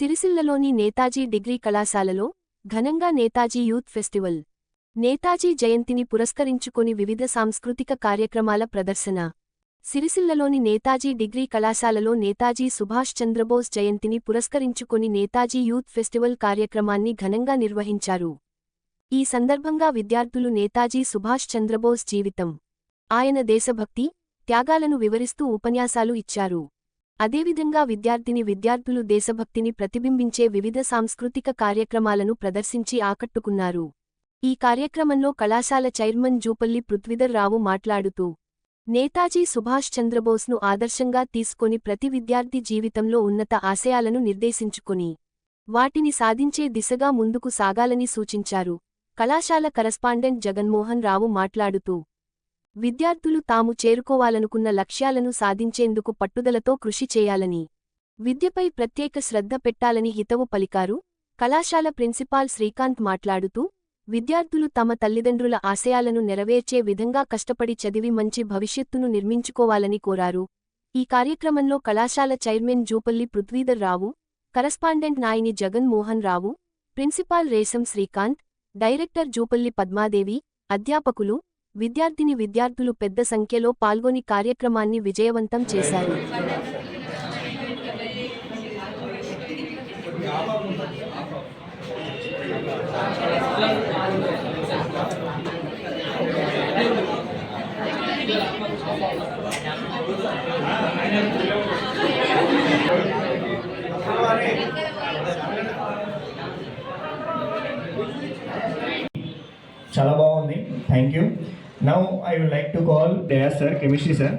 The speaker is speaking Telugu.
సిరిసిల్లలోని నేతాజీ డిగ్రీ కళాశాలలో ఘనంగా నేతాజీ యూత్ ఫెస్టివల్. నేతాజీ జయంతిని పురస్కరించుకొని వివిధ సాంస్కృతిక కార్యక్రమాల ప్రదర్శన. సిరిసిల్లలోని నేతాజీ డిగ్రీ కళాశాలలో నేతాజీ సుభాష్ చంద్రబోస్ జయంతిని పురస్కరించుకొని నేతాజీ యూత్ ఫెస్టివల్ కార్యక్రమాన్ని ఘనంగా నిర్వహించారు. ఈ సందర్భంగా విద్యార్థులు నేతాజీ సుభాష్ చంద్రబోస్ జీవితం. ఆయన దేశభక్తి త్యాగాలను వివరిస్తూ ఉపన్యాసాలు ఇచ్చారు. అదేవిధంగా విద్యార్థిని విద్యార్థులు దేశభక్తిని ప్రతిబింబించే వివిధ సాంస్కృతిక కార్యక్రమాలను ప్రదర్శించి ఆకట్టుకున్నారు. ఈ కార్యక్రమంలో కళాశాల చైర్మన్ జూపల్లి పృథ్వీధర్ రావు మాట్లాడుతూ నేతాజీ సుభాష్ చంద్రబోస్ను ఆదర్శంగా తీసుకొని ప్రతి విద్యార్థి జీవితంలో ఉన్నత ఆశయాలను నిర్దేశించుకుని వాటిని సాధించే దిశగా ముందుకు సాగాలని సూచించారు. కళాశాల కరస్పాండెంట్ జగన్మోహన్ రావు మాట్లాడుతూ విద్యార్థులు తాము చేరుకోవాలనుకున్న లక్ష్యాలను సాధించేందుకు పట్టుదలతో కృషి చేయాలని విద్యపై ప్రత్యేక శ్రద్ధ పెట్టాలని హితవు పలికారు. కళాశాల ప్రిన్సిపాల్ శ్రీకాంత్ మాట్లాడుతూ విద్యార్థులు తమ తల్లిదండ్రుల ఆశయాలను నెరవేర్చే విధంగా కష్టపడి చదివి మంచి భవిష్యత్తును నిర్మించుకోవాలని కోరారు. ఈ కార్యక్రమంలో కళాశాల chairman Jupalli Prithvidhar Rao correspondent Nayini Jaganmohan Rao principal Resam Srikanth director Jupalli Padmadevi అధ్యాపకులు విద్యార్థిని విద్యార్థులు పెద్ద సంఖ్యలో పాల్గొని కార్యక్రమాన్ని విజయవంతం చేశారు. చాలా బాగుంది. Thank you Now I would like to call Daya sir, chemistry sir.